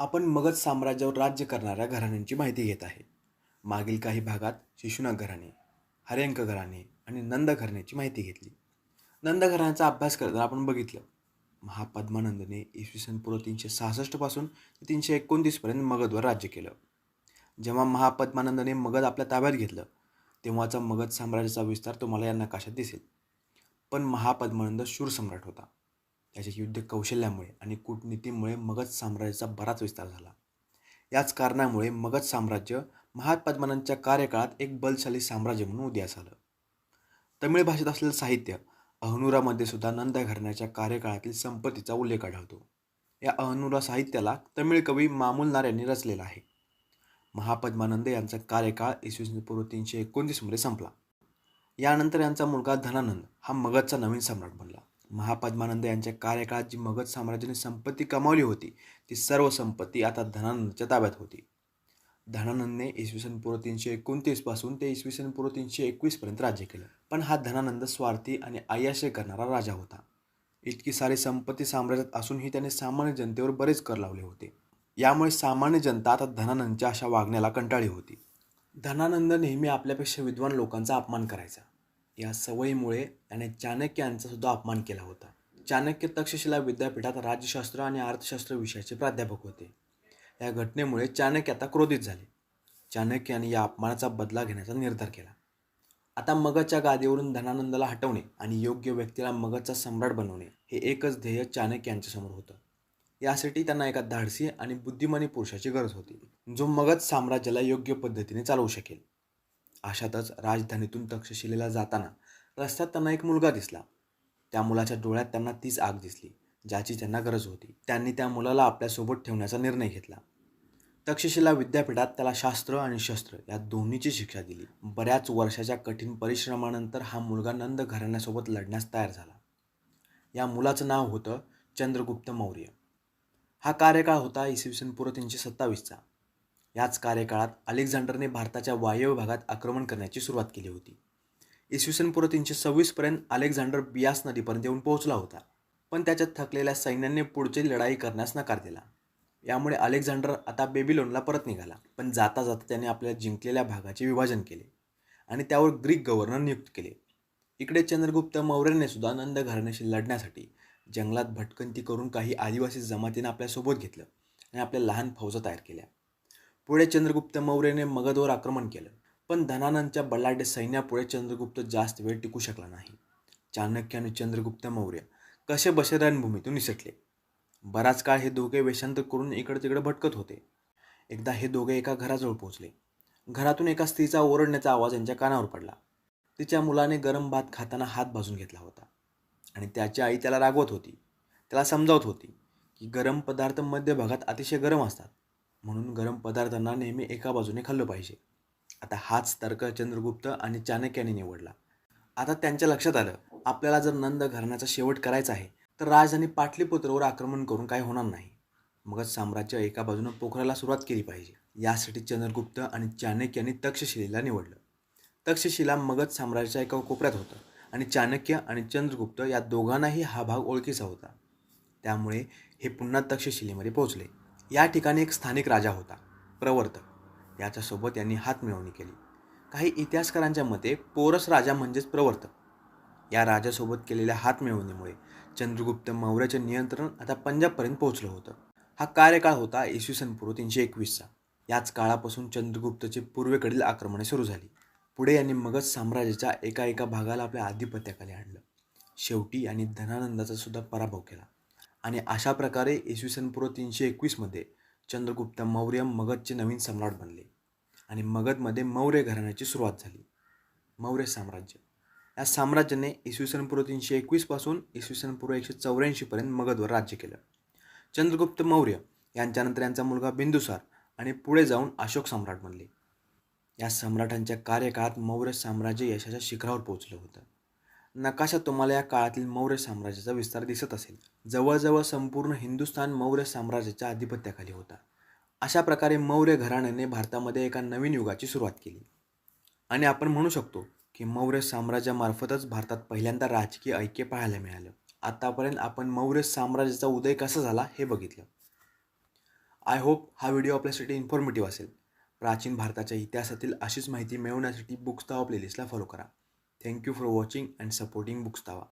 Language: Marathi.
आपण मगध साम्राज्यावर राज्य करणाऱ्या घराण्यांची माहिती घेत आहे. मागील काही भागात शिशुनाग घराणे हर्यंक घराणे आणि नंद घराण्याची माहिती घेतली. नंद घराण्याचा अभ्यास करताना आपण बघितलं. महापद्मानंदने इसवी सन पूर्व तीनशे सहासष्टपासून ते तीनशे एकोणतीसपर्यंत मगधवर राज्य केलं. जेव्हा महापद्मानंदने मगध आपल्या ताब्यात घेतलं तेव्हाचा मगध साम्राज्याचा विस्तार तुम्हाला या नकाशात दिसेल. पण महापद्मानंद शूर सम्राट होता. त्याच्या युद्ध कौशल्यामुळे आणि कूटनीतीमुळे मगध साम्राज्याचा बराच विस्तार झाला. याच कारणामुळे मगध साम्राज्य महापद्मानंदच्या कार्यकाळात एक बलशाली साम्राज्य म्हणून उदयास आलं. तमिळ भाषेत असलेलं साहित्य अहनुरामध्ये सुद्धा नंद घराण्याच्या कार्यकाळातील संपत्तीचा उल्लेख आढळतो. या अहनुरा साहित्याला तमिळ कवी मामुलनार यांनी रचलेला आहे. महापद्मानंद यांचा कार्यकाळ इसवी पूर्व तीनशे एकोणतीसमध्ये संपला. यानंतर यांचा मुलगा धनानंद हा मगधचा नवीन सम्राट बनला. महापद्मानंद यांच्या कार्यकाळात जी मगध साम्राज्याने संपत्ती कमावली होती ती सर्व संपत्ती आता धनानंदच्या ताब्यात होती. धनानंदने इसवी सन पूर्व तीनशे एकोणतीसपासून ते इसवी सन पूर्व तीनशे एकवीसपर्यंत राज्य केलं. पण हा धनानंद स्वार्थी आणि आयाशय करणारा राजा होता. इतकी सारी संपत्ती साम्राज्यात असूनही त्याने सामान्य जनतेवर बरेच कर लावले होते. यामुळे सामान्य जनता आता धनानंदच्या अशा वागण्याला कंटाळी होती. धनानंद नेहमी आपल्यापेक्षा विद्वान लोकांचा अपमान करायचा. या सवयीमुळे त्याने चाणक्यांचा सुद्धा अपमान केला होता. चाणक्य तक्षशिला विद्यापीठात राज्यशास्त्र आणि अर्थशास्त्र विषयाचे प्राध्यापक होते. या घटनेमुळे चाणक्य आता क्रोधित झाले. चाणक्य यांनी या अपमानाचा बदला घेण्याचा निर्धार केला. आता मगधच्या गादीवरून धनानंदाला हटवणे आणि योग्य व्यक्तीला मगधचा सम्राट बनवणे हे एकच ध्येय चाणक्य यांच्यासमोर होतं. यासाठी त्यांना एका धाडसी आणि बुद्धिमानी पुरुषाची गरज होती जो मगध साम्राज्याला योग्य पद्धतीने चालवू शकेल. अशातच राजधानीतून तक्षशिलेला जाताना रस्त्यात त्यांना एक मुलगा दिसला. त्या मुलाच्या डोळ्यात त्यांना तीच आग दिसली ज्याची त्यांना गरज होती. त्यांनी त्या मुलाला आपल्यासोबत ठेवण्याचा निर्णय घेतला. तक्षशिला विद्यापीठात त्याला शास्त्र आणि शस्त्र या दोन्हीची शिक्षा दिली. बऱ्याच वर्षाच्या कठीण परिश्रमानंतर हा मुलगा नंद घराण्यासोबत लढण्यास तयार झाला. या मुलाचं नाव होतं चंद्रगुप्त मौर्य. हा कार्यकाळ होता इसवी सन पूर्व तीनशे सत्तावीसचा. याच कार्यकाळात अलेक्झांडरने भारताच्या वायव्य भागात आक्रमण करण्याची सुरुवात केली होती. इसवी सन पूर्व तीनशे सव्वीसपर्यंत अलेक्झांडर बियास नदीपर्यंत येऊन पोहोचला होता पण त्याच्यात थकलेल्या सैन्याने पुढची लढाई करण्यास नकार दिला. यामुळे अलेक्झांडर आता बेबीलोनला परत निघाला पण जाता जाता त्याने आपल्या जिंकलेल्या भागाचे विभाजन केले आणि त्यावर ग्रीक गव्हर्नर नियुक्त केले. इकडे चंद्रगुप्त मौर्याने सुद्धा नंद घराण्याशी लढण्यासाठी जंगलात भटकंती करून काही आदिवासी जमातीनं आपल्यासोबत घेतलं आणि आपल्या लहान फौजा तयार केल्या. पुढे चंद्रगुप्त मौर्याने मगधवर आक्रमण केलं. पण धनानंदच्या बलाढ्य सैन्यापुढे चंद्रगुप्त जास्त वेळ टिकू शकला नाही. चाणक्य आणि चंद्रगुप्त मौर्य कसे बशरणभूमीतून निसटले? बराच काळ हे दोघे वेषांतर करून इकडे तिकडे भटकत होते. एकदा हे दोघे एका घराजवळ पोहोचले. घरातून एका स्त्रीचा ओरडण्याचा आवाज यांच्या कानावर पडला. तिच्या मुलाने गरम भात खाताना हात भाजून घेतला होता. आणि त्याची आई त्याला रागवत होती. त्याला समजावत होती की गरम पदार्थ मध्य भागात अतिशय गरम असतात. म्हणून गरम पदार्थांना नेहमी एका बाजूने खाल्लं पाहिजे. आता हाच तर्क चंद्रगुप्त आणि चाणक्याने निवडला. आता त्यांच्या लक्षात आलं आपल्याला जर नंद घराण्याचा शेवट करायचा आहे तर राजधानी पाटलीपुत्रावर आक्रमण करून काय होणार नाही. मगच साम्राज्य एका बाजूनं पोखरायला सुरुवात केली पाहिजे. यासाठी चंद्रगुप्त आणि चाणक्याने तक्षशिलेला निवडलं. तक्षशिला मगध साम्राज्याच्या एका कोपऱ्यात होतं आणि चाणक्य आणि चंद्रगुप्त या दोघांनाही हा भाग ओळखीचा होता. त्यामुळे हे पुन्हा तक्षशिलेमध्ये पोहोचले. या ठिकाणी एक स्थानिक राजा होता प्रवर्तक. याच्यासोबत यांनी हात मिळवणी केली. काही इतिहासकारांच्या मते पोरस राजा म्हणजेच प्रवर्तक. या राजासोबत केलेल्या हात मिळवणीमुळे चंद्रगुप्त मौर्याचे नियंत्रण आता पंजाबपर्यंत पोहोचलं होतं. हा कार्यकाळ होता इसवी सन पूर्व तीनशे एकवीसचा. याच काळापासून चंद्रगुप्तचे पूर्वेकडील आक्रमणे सुरू झाली. पुढे यांनी मगध साम्राज्याच्या एका एका भागाला आपल्या आधिपत्याखाली आणलं. शेवटी यांनी धनानंदाचा सुद्धा पराभव केला. आणि अशा प्रकारे इसवी सन पूर्व तीनशे एकवीसमध्ये चंद्रगुप्त मौर्य मगधचे नवीन सम्राट बनले. आणि मगधमध्ये मौर्य घराण्याची सुरुवात झाली. मौर्य साम्राज्य. या साम्राज्याने इसवी सन पूर्व तीनशे एकवीसपासून इसवी सन पूर्व एकशे चौऱ्याऐंशीपर्यंत मगधवर राज्य केलं. चंद्रगुप्त मौर्य यांच्यानंतर यांचा मुलगा बिंदुसार आणि पुढे जाऊन अशोक सम्राट बनले. या सम्राटांच्या कार्यकाळात मौर्य साम्राज्य यशाच्या शिखरावर पोहोचलं होतं. नकाशा तुम्हाला या काळातील मौर्य साम्राज्याचा विस्तार दिसत असेल. जवळजवळ संपूर्ण हिंदुस्थान मौर्य साम्राज्याच्या आधिपत्याखाली होता. अशा प्रकारे मौर्य घराण्याने भारतामध्ये एका नवीन युगाची सुरुवात केली. आणि आपण म्हणू शकतो की मौर्य साम्राज्यामार्फतच भारतात पहिल्यांदा राजकीय ऐक्य पाहायला मिळालं. आत्तापर्यंत आपण मौर्य साम्राज्याचा उदय कसा झाला हे बघितलं. आय होप हा व्हिडिओ आपल्यासाठी इन्फॉर्मेटिव्ह असेल. प्राचीन भारताच्या इतिहासातील अशीच माहिती मिळवण्यासाठी बुक्स ऑफ प्लेलिस्टला फॉलो करा. Thank you for watching and supporting Bookstava.